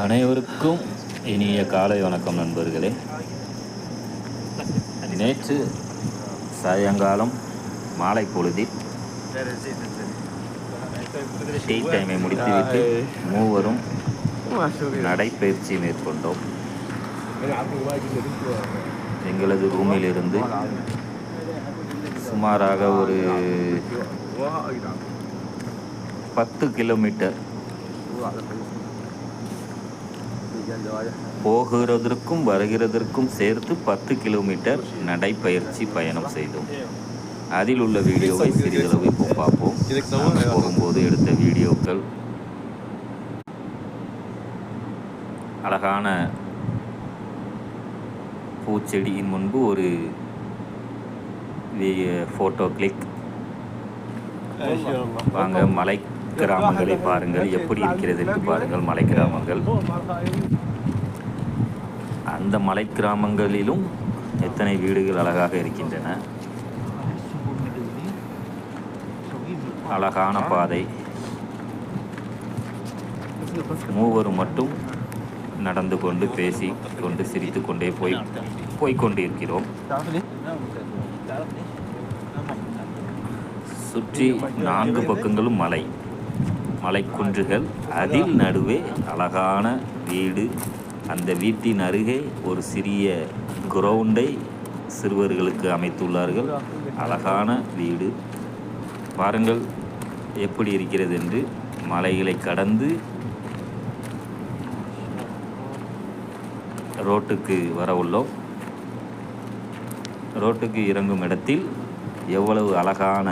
அனைவருக்கும் இனிய காலை வணக்கம் நண்பர்களே. நேற்று சாயங்காலம் மாலை பொழுதில் டீ டைமை முடித்துவிட்டு மூவரும் நடைப்பயிற்சி மேற்கொண்டோம். எங்களது ரூமில் இருந்து சுமாராக ஒரு பத்து கிலோமீட்டர் போகிறதற்கும் வருகிறதற்கும் சேர்த்து பத்து கிலோமீட்டர் நடைப்பயிற்சி பயணம் செய்தோம். அதில் உள்ள வீடியோவை சிறிதளவு இப்போ பார்ப்போம். போகும்போது எடுத்த வீடியோக்கள். அழகான பூச்செடியின் முன்பு ஒரு ஃபோட்டோ கிளிக் வாங்க மலை கிராமங்களை பாருங்கள். எப்படி இருக்கிறது என்று பாருங்கள். மலை கிராமங்கள். அந்த மலை கிராமங்களிலும் எத்தனை வீடுகள் அழகாக இருக்கின்றன? அழகான பாதை. மூவரும் மட்டும் நடந்து கொண்டு பேசி கொண்டு சிரித்து கொண்டே போய் போய்கொண்டிருக்கிறோம் சுற்றி நான்கு பக்கங்களும் மலை. மலைக்குன்றுகள் அதில் நடுவே அழகான வீடு அந்த வீட்டின் அருகே ஒரு சிறிய கிரவுண்டை சிறுவர்களுக்கு அமைத்துள்ளார்கள். அழகான வீடு. பாருங்கள் எப்படி இருக்கிறது என்று மலைகளை கடந்து ரோட்டுக்கு வர உள்ளோம் ரோட்டுக்கு இறங்கும் இடத்தில் எவ்வளவு அழகான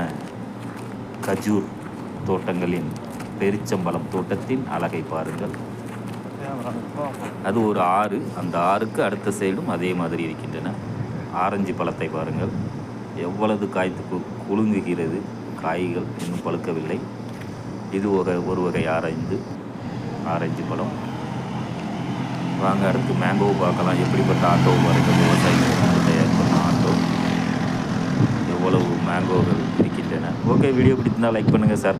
கஜூர் தோட்டங்களின் பெருச்சம்பளம் தோட்டத்தின் அழகை பாருங்கள். அது ஒரு ஆறு. அந்த ஆறுக்கு அடுத்த சைடும் அதே மாதிரி இருக்கின்றன. ஆரஞ்சு பழத்தை பாருங்கள். எவ்வளவு காய்த்து கு- குலுங்குகிறது. காய்கள் இன்னும் பழுக்கவில்லை. இது ஒரு ஒரு வகை ஆரஞ்சு ஆரஞ்சு பழம். வாங்க அடுத்து மேங்கோ பார்க்கலாம். எப்படிப்பட்ட ஆட்டோ பாருங்கள். விவசாயிகள் தயார் பண்ண ஆட்டோ. எவ்வளவு மேங்கோகள் இருக்கின்றன. ஓகே வீடியோ பிடிச்சிருந்தால் லைக் பண்ணுங்கள் சார்